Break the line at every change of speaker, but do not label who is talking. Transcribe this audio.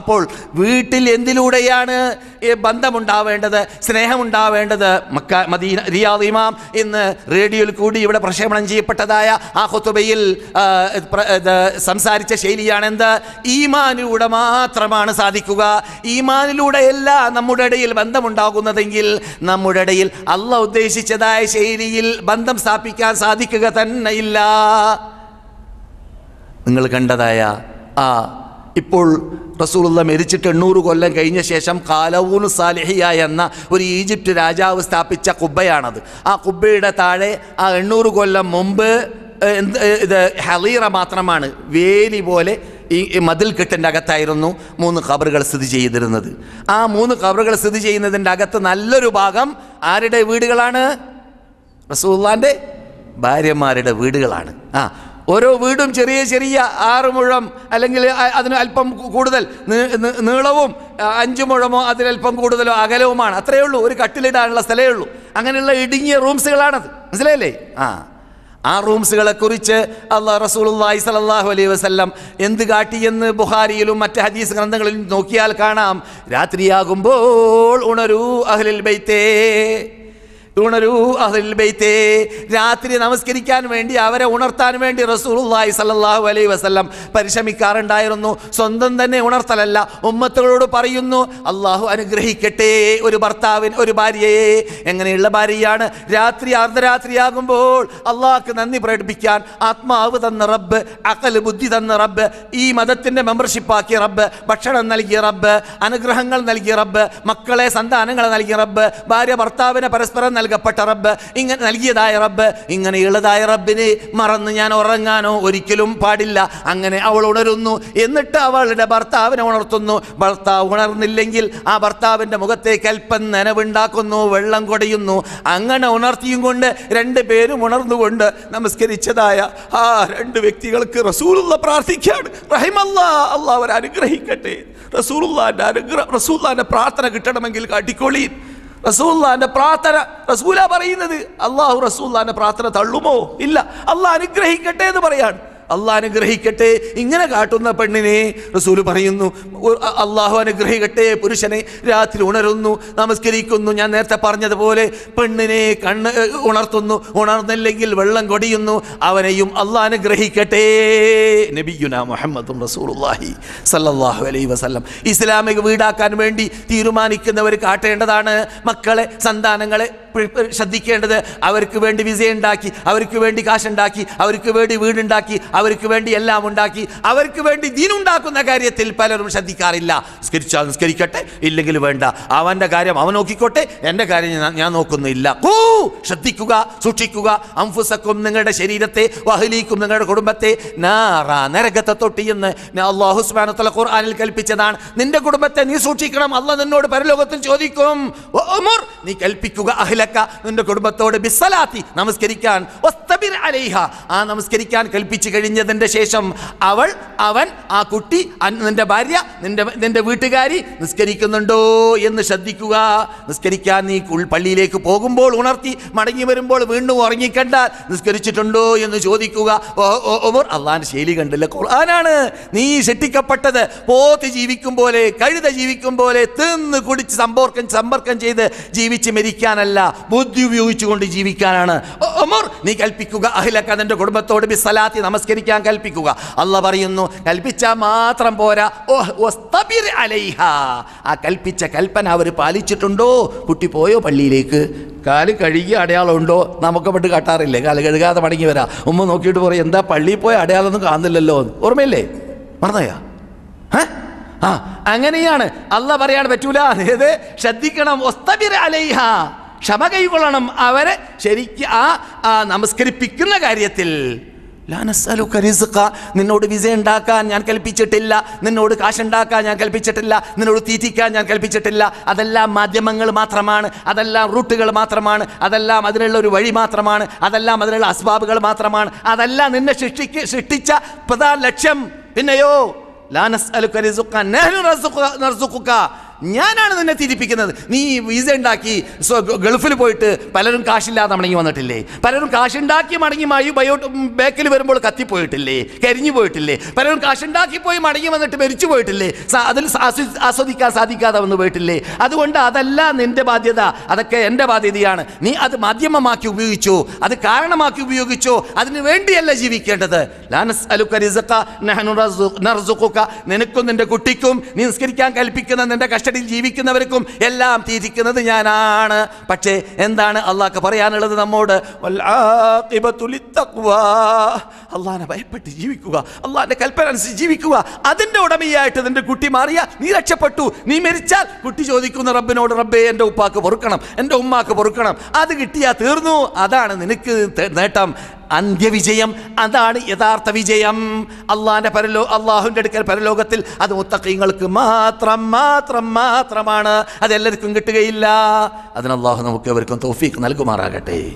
അപ്പോൾ വീട്ടിൽ എന്തിലൂടെയാണ് ബന്ധമുണ്ടാവേണ്ടത് സ്നേഹമുണ്ടാവേണ്ടത്? മക്ക മദീന റിയാദ് ഇമാം ഇന്ന് റേഡിയോയിൽ കൂടി ഇവിടെ പ്രക്ഷേപണം ചെയ്യപ്പെട്ടതായ ആ ഹുത്തുബയിൽ സംസാരിച്ച ശൈലിയാണെന്ത്? ഈമാനിലൂടെ മാത്രമാണ് സാധിക്കുക. ഈമാനിലൂടെയല്ല നമ്മുടെ ഇടയിൽ ബന്ധമുണ്ടാകുന്നതെങ്കിൽ നമ്മുടെ ഇടയിൽ അല്ല ഉദ്ദേശിച്ചതായ ശൈലിയിൽ ബന്ധം സ്ഥാപിക്കാൻ സാധിക്കുക തന്നെയില്ല. നിങ്ങൾ കണ്ടതായ ആ ഇപ്പോൾ റസൂലുള്ള മരിച്ചിട്ട് എണ്ണൂറ് കൊല്ലം കഴിഞ്ഞ ശേഷം കാലവൂൻ സാലിഹിയ എന്ന ഒരു ഈജിപ്റ്റ് രാജാവ് സ്ഥാപിച്ച കുബ്ബയാണത്. ആ കുബ്ബയുടെ താഴെ ആ എണ്ണൂറ് കൊല്ലം മുമ്പ് എന്ത് ഇത് ഹലീറ മാത്രമാണ് വേലി പോലെ ഈ മതിൽ കെട്ടിന്റെ അകത്തായിരുന്നു മൂന്ന് കബറുകൾ സ്ഥിതി ചെയ്തിരുന്നത്. ആ മൂന്ന് കബറുകൾ സ്ഥിതി ചെയ്യുന്നതിന്റെ അകത്ത് നല്ലൊരു ഭാഗം ആരുടെ വീടുകളാണ്? റസൂള്ളാന്റെ ഭാര്യമാരുടെ വീടുകളാണ്. ആ ഓരോ വീടും ചെറിയ ചെറിയ ആറ് മുഴം അല്ലെങ്കിൽ അതിന് അല്പം കൂടുതൽ നീളവും അഞ്ച് മുഴമോ അതിലല്പം കൂടുതലോ അകലവുമാണ്. അത്രയേ ഉള്ളൂ. ഒരു കട്ടിലിടാനുള്ള സ്ഥലമേ ഉള്ളൂ. അങ്ങനെയുള്ള ഇടുങ്ങിയ റൂംസുകളാണത്. മനസ്സിലായില്ലേ? ആ. ആ റൂംസുകളെ കുറിച്ച് അള്ളാഹ് റസൂലുള്ളാഹി സ്വല്ലല്ലാഹു അലൈഹി വസല്ലം എന്ത് കാട്ടിയെന്ന് ബുഹാരിയിലും മറ്റ് ഹദീസ് ഗ്രന്ഥങ്ങളിലും നോക്കിയാൽ കാണാം. രാത്രിയാകുമ്പോൾ ഉണരൂ അഹ്ലിൽ ബൈത്തേ. ഉണരൂ അഹ്ലുൽ ബൈത്തേ. രാത്രി നമസ്കരിക്കാൻ വേണ്ടി അവരെ ഉണർത്താൻ വേണ്ടി റസൂലുള്ളാഹി സ്വല്ലല്ലാഹു അലൈഹി വസല്ലം പരിശ്രമിക്കാറുണ്ടായിരുന്നു. സ്വന്തം തന്നെ ഉണർത്തലല്ല ഉമ്മത്തുകളോട് പറയുന്നു അള്ളാഹു അനുഗ്രഹിക്കട്ടെ ഒരു ഭർത്താവിന് ഒരു ഭാര്യയെ. എങ്ങനെയുള്ള ഭാര്യയാണ്? രാത്രി അർദ്ധരാത്രിയാകുമ്പോൾ അള്ളാഹ്ക്ക് നന്ദി പ്രകടിപ്പിക്കാൻ ആത്മാവ് തന്ന റബ്ബ് അകൽ ബുദ്ധി തന്ന റബ്ബ് ഈ മതത്തിന്റെ മെമ്പർഷിപ്പാക്കിയ റബ്ബ് ഭക്ഷണം നൽകിയ റബ്ബ് അനുഗ്രഹങ്ങൾ നൽകിയ റബ്ബ് മക്കളെ സന്താനങ്ങളെ നൽകിയ റബ്ബ് ഭാര്യ ഭർത്താവിനെ പരസ്പരം നൽകപ്പെട്ട റബ്ബ് ഇങ്ങനെ നൽകിയതായ റബ്ബ് ഇങ്ങനെയുള്ളതായ റബ്ബിനെ മറന്ന് ഞാൻ ഉറങ്ങാനോ ഒരിക്കലും പാടില്ല. അങ്ങനെ അവൾ ഉണരുന്നു. എന്നിട്ട് അവളുടെ ഭർത്താവിനെ ഉണർത്തുന്നു. ഭർത്താവ് ഉണർന്നില്ലെങ്കിൽ ആ ഭർത്താവിന്റെ മുഖത്തേക്ക് അല്പം നനവുണ്ടാക്കുന്നു വെള്ളം കൊടയുന്നു. അങ്ങനെ ഉണർത്തിയും കൊണ്ട് രണ്ട് പേരും ഉണർന്നുകൊണ്ട് നമസ്കരിച്ചതായ ആ രണ്ട് വ്യക്തികൾക്ക് റസൂലുള്ള പ്രാർത്ഥിക്കാണ് റഹിമല്ലാ. അള്ളാഹ് അവരെ അനുഗ്രഹിക്കട്ടെ. റസൂലുള്ളാന്റെ അനുഗ്രഹം റസൂല്ലാന്റെ പ്രാർത്ഥന കിട്ടണമെങ്കിൽ കാട്ടിക്കൊള്ളീൻ റസൂല്ലാന്റെ പ്രാർത്ഥന റസൂല പറയുന്നത് അള്ളാഹു റസൂല്ലാന്റെ പ്രാർത്ഥന തള്ളുമോ? ഇല്ല. അള്ളാഹ് അനുഗ്രഹിക്കട്ടെ എന്ന് പറയാണ്. അള്ളാഹ് അനുഗ്രഹിക്കട്ടെ. ഇങ്ങനെ കാട്ടുന്ന പെണ്ണിനെ റസൂൽ പറയുന്നു അള്ളാഹു അനുഗ്രഹിക്കട്ടെ പുരുഷനെ രാത്രി ഉണരുന്നു നമസ്കരിക്കുന്നു. ഞാൻ നേരത്തെ പറഞ്ഞതുപോലെ പെണ്ണിനെ കണ്ണ് ഉണർത്തുന്നു. ഉണർന്നില്ലെങ്കിൽ വെള്ളം കൊടിയുന്നു. അവനെയും അള്ളാഹ് അനുഗ്രഹിക്കട്ടെ. നബിയുന മുഹമ്മദും റസൂലുള്ളാഹി സല്ലാഹു അലൈ വസല്ലം. ഇസ്ലാമിക വീടാക്കാൻ വേണ്ടി തീരുമാനിക്കുന്നവർ കാട്ടേണ്ടതാണ്. മക്കളെ സന്താനങ്ങളെ ശ്രദ്ധിക്കേണ്ടത് അവർക്ക് വേണ്ടി വിസ ഉണ്ടാക്കി അവർക്ക് വേണ്ടി കാശുണ്ടാക്കി അവർക്ക് വേണ്ടി വീടുണ്ടാക്കി അവർക്ക് വേണ്ടി എല്ലാം ഉണ്ടാക്കി അവർക്ക് വേണ്ടി ദീനുണ്ടാക്കുന്ന കാര്യത്തിൽ പലരും ശ്രദ്ധിക്കാറില്ല. നിസ്കരിച്ചാൽ നിസ്കരിക്കട്ടെ ഇല്ലെങ്കിൽ വേണ്ട. അവന്റെ കാര്യം അവൻ നോക്കിക്കോട്ടെ എന്റെ കാര്യം ഞാൻ- നോക്കുന്നില്ല. കൂ ശ്രദ്ധിക്കുക സൂക്ഷിക്കുക. അംഫുസക്കും നിങ്ങളുടെ ശരീരത്തെ വഹലീക്കും നിങ്ങളുടെ കുടുംബത്തെ. നാറ നരകത്തെ തൊട്ടി എന്ന് അള്ളാഹു ഖുർആനിൽ കൽപ്പിച്ചതാണ്. നിന്റെ കുടുംബത്തെ നീ സൂക്ഷിക്കണം അല്ല നിന്നോട് പരലോകത്തിൽ ചോദിക്കും. "വ നീ കൽപ്പിക്കുക അഹ്ലക്ക നിന്റെ കുടുംബത്തോട് ബിസ്സലാത്തി നമസ്കരിക്കാൻ വസ്തബിർ അലൈഹ ആ നമസ്കരിക്കാൻ കൽപ്പിച്ചു കഴിഞ്ഞതിന്റെ ശേഷം അവൾ അവൻ ആ കുട്ടി നിന്റെ ഭാര്യ നിന്റെ നിന്റെ വീട്ടുകാരി നിസ്കരിക്കുന്നുണ്ടോ എന്ന് ശ്രദ്ധിക്കുക. നിസ്കരിക്കാൻ നീ പള്ളിയിലേക്ക് പോകുമ്പോൾ ഉണർത്തി മടങ്ങി വരുമ്പോൾ വീണ്ടും ഉറങ്ങിക്കണ്ടാൽ നിസ്കരിച്ചിട്ടുണ്ടോ എന്ന് ചോദിക്കുക. ഉമർ അള്ളാന്റെ ശൈലി കണ്ടില്ല? ഖുർആനാണ്. നീ ശിക്ഷിക്കപ്പെട്ടത് പോത്ത് ജീവിക്കും പോലെ കഴുത ജീവിക്കും പോലെ തിന്ന് കുടിച്ച് സമ്പർക്കം സമ്പർക്കം ചെയ്ത് ജീവിച്ച് മരിക്കാനല്ല ബുദ്ധി ഉപയോഗിച്ചുകൊണ്ട് ജീവിക്കാനാണ്. ഒമർ നീ കൽപ്പിക്കുക അഹിലക്ക നിന്റെ കുടുംബത്തോട് സലാത്തി നമസ്കരിക്കാൻ കൽപ്പിക്കുക. അല്ല പറയുന്നു കൽപ്പിച്ചാൽ മാത്രം പോരാ. അലൈഹ. ആ കൽപ്പിച്ച കൽപ്പന അവർ പാലിച്ചിട്ടുണ്ടോ? കുട്ടി പോയോ പള്ളിയിലേക്ക്? കാൽ കഴുകി അടയാളമുണ്ടോ നമുക്ക് പെട്ട് കാട്ടാറില്ലേ? കാൽ കഴുകാതെ മടങ്ങി വരാം. ഉമ്മ നോക്കിയിട്ട് പറയും എന്താ പള്ളിയിൽ പോയ അടയാളമൊന്നും കാണുന്നില്ലല്ലോ. ഓർമ്മയില്ലേ? മറന്നയാ? ആ അങ്ങനെയാണ്. അല്ല പറയാൻ പറ്റൂല. അതായത് ശ്രദ്ധിക്കണം. ഒസ്തബിർ അലൈഹ. ക്ഷമ കൈകൊള്ളണം അവരെ ശരിക്ക് ആ നമസ്കരിപ്പിക്കുന്ന കാര്യത്തിൽ. നിന്നോട് വിസ ഉണ്ടാക്കാൻ ഞാൻ കൽപ്പിച്ചിട്ടില്ല. നിന്നോട് കാശുണ്ടാക്കാൻ ഞാൻ കൽപ്പിച്ചിട്ടില്ല. നിന്നോട് തീറ്റിക്കാൻ ഞാൻ കൽപ്പിച്ചിട്ടില്ല. അതെല്ലാം മാധ്യമങ്ങൾ മാത്രമാണ്. അതെല്ലാം റൂട്ടുകൾ മാത്രമാണ്. അതെല്ലാം അതിനുള്ള ഒരു വഴി മാത്രമാണ്. അതെല്ലാം അതിനുള്ള അസ്ബാബുകൾ മാത്രമാണ്. അതെല്ലാം നിന്നെ സൃഷ്ടിക്ക് സൃഷ്ടിച്ച പ്രധാന ലക്ഷ്യം. പിന്നെയോ? ഞാനാണ് നിന്നെ തിരിപ്പിക്കുന്നത് നീ വിസ ഉണ്ടാക്കി ഗൾഫിൽ പോയിട്ട് പലരും കാശില്ലാതെ മടങ്ങി വന്നിട്ടില്ലേ? പലരും കാശുണ്ടാക്കി മടങ്ങി മായി ബയോട്ട് ബാക്കിൽ വരുമ്പോൾ കത്തിപ്പോയിട്ടില്ലേ? കരിഞ്ഞു പോയിട്ടില്ലേ? പലരും കാശുണ്ടാക്കി പോയി മടങ്ങി വന്നിട്ട് മരിച്ചു പോയിട്ടില്ലേ? അതിൽ ആസ്വദിക്കാൻ സാധിക്കാതെ വന്നു പോയിട്ടില്ലേ? അതുകൊണ്ട് അതല്ല നിന്റെ ബാധ്യത. അതൊക്കെ എന്റെ ബാധ്യതയാണ്. നീ അത് മാധ്യമമാക്കി ഉപയോഗിച്ചോ? അത് കാരണമാക്കി ഉപയോഗിച്ചോ? അതിനു വേണ്ടിയല്ല ജീവിക്കേണ്ടത്. ലാനസ് നിനക്കും നിന്റെ കുട്ടിക്കും നീ നിസ്കരിക്കാൻ കൽപ്പിക്കുന്ന നിന്റെ കസ്റ്റഡിയിൽ ജീവിക്കുന്നവർക്കും എല്ലാം തീരിക്കുന്നത് ഞാനാണ്. പക്ഷേ എന്താണ് അള്ളാഹ് പറയാനുള്ളത് നമ്മോട്. അള്ളാഹിനെ ഭയപ്പെട്ട് ജീവിക്കുക. അള്ളാഹിന്റെ കൽപ്പന അനുസരിച്ച് ജീവിക്കുക. അതിന്റെ ഉടമയായിട്ട് നിന്റെ കുട്ടി മാറിയ നീ രക്ഷപ്പെട്ടു. നീ മരിച്ചാൽ കുട്ടി ചോദിക്കുന്ന റബ്ബിനോട് റബ്ബേ എന്റെ ഉപ്പാക്ക് പൊറുക്കണം. എന്റെ ഉമ്മാക്ക് പൊറുക്കണം. അത് കിട്ടിയാൽ തീർന്നു. അതാണ് നിനക്ക് നേട്ടം. അന്ത്യവിജയം അതാണ് യഥാർത്ഥ വിജയം. അള്ളാഹിന്റെ പരലോ അള്ളാഹുവിന്റെ അടുക്കൽ പരലോകത്തിൽ അത് മുത്തക്കീങ്ങൾക്ക് മാത്രം മാത്രം മാത്രമാണ്. അതെല്ലാവർക്കും കിട്ടുകയില്ല. അതിന് അള്ളാഹു നമുക്ക് എവർക്കും തോഫീക്ക് നൽകുമാറാകട്ടെ.